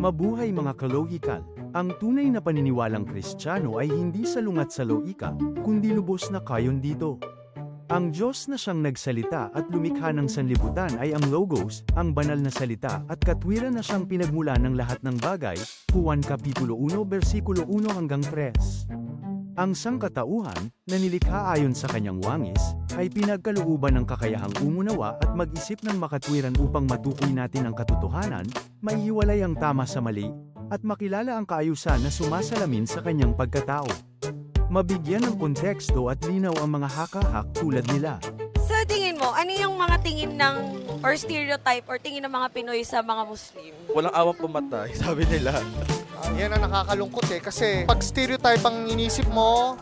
Mabuhay mga kalohikal. Ang tunay na paniniwalang Kristiyano ay hindi salungat sa loika, kundi lubos na kayon dito. Ang Diyos na siyang nagsalita at lumikha ng sanlibutan ay ang Logos, ang banal na salita at katwiran na siyang pinagmula ng lahat ng bagay, Juan Kapitulo 1 versikulo 1 hanggang 3. Ang sangkatauhan, na nilikha ayon sa kanyang wangis, ay pinagkalooban ng kakayahang umunawa at mag-isip ng makatwiran upang matukoy natin ang katotohanan, maihiwalay ang tama sa mali, at makilala ang kaayusan na sumasalamin sa kanyang pagkatao. Mabigyan ng konteksto at linaw ang mga haka-hak tulad nila. Sa tingin mo, ano yung mga tingin ng or stereotype or tingin ng mga Pinoy sa mga Muslim? Walang awang pumatay, sabi nila. Ah, yan ang nakakalungkot eh. Kasi pag stereotype ang inisip mo,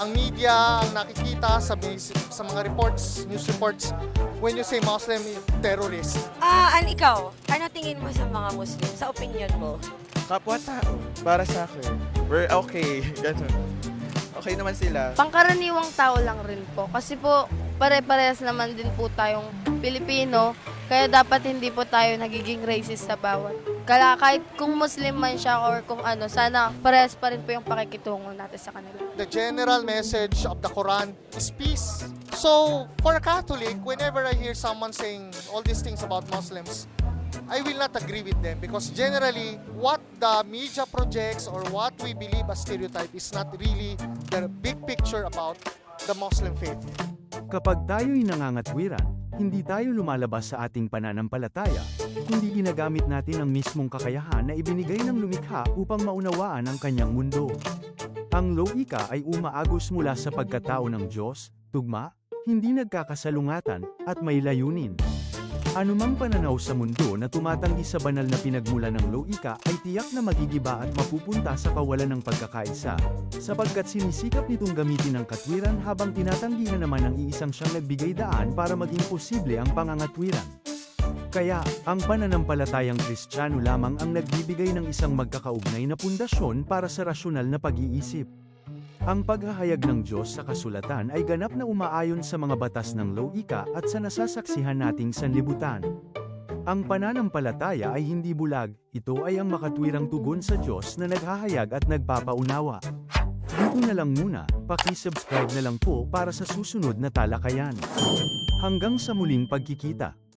ang media, ang nakikita sa, sa mga reports, news reports, when you say Muslim, terrorist. Ah, an ikaw, ano tingin mo sa mga Muslim? Sa opinion mo? Kapwa tao, para sa akin. We're okay, ganun. Okay naman sila. Pangkaraniwang tao lang rin po. Kasi po, pare-parehas naman din po tayong Pilipino. Kaya dapat hindi po tayo nagiging racist sa bawat. Kala kahit kung Muslim man siya or kung ano, sana parehas pa rin po yung pakikitungo natin sa kanila. The general message of the Quran is peace. So, for a Catholic, whenever I hear someone saying all these things about Muslims, I will not agree with them because generally, what the media projects or what we believe as stereotype is not really the big picture about the Muslim faith. Kapag tayo'y nangangatwiran, hindi tayo lumalabas sa ating pananampalataya, kundi ginagamit natin ang mismong kakayahan na ibinigay ng lumikha upang maunawaan ang kanyang mundo. Ang loika ay umaagos mula sa pagkatao ng Diyos, tugma, hindi nagkakasalungatan, at may layunin. Anumang pananaw sa mundo na tumatanggi sa banal na pinagmula ng loika ay tiyak na magigiba at mapupunta sa kawalan ng pagkakaisa, sapagkat sinisikap nitong gamitin ang katwiran habang tinatanggihan naman ang iisang siyang nagbigay daan para maging posible ang pangangatwiran. Kaya, ang pananampalatayang Kristiyano lamang ang nagbibigay ng isang magkakaugnay na pundasyon para sa rasyonal na pag-iisip. Ang paghahayag ng Diyos sa kasulatan ay ganap na umaayon sa mga batas ng loika at sa nasasaksihan nating sanlibutan. Ang pananampalataya ay hindi bulag, ito ay ang makatwirang tugon sa Diyos na naghahayag at nagpapaunawa. Dito na lang muna, paki-subscribe na lang po para sa susunod na talakayan. Hanggang sa muling pagkikita.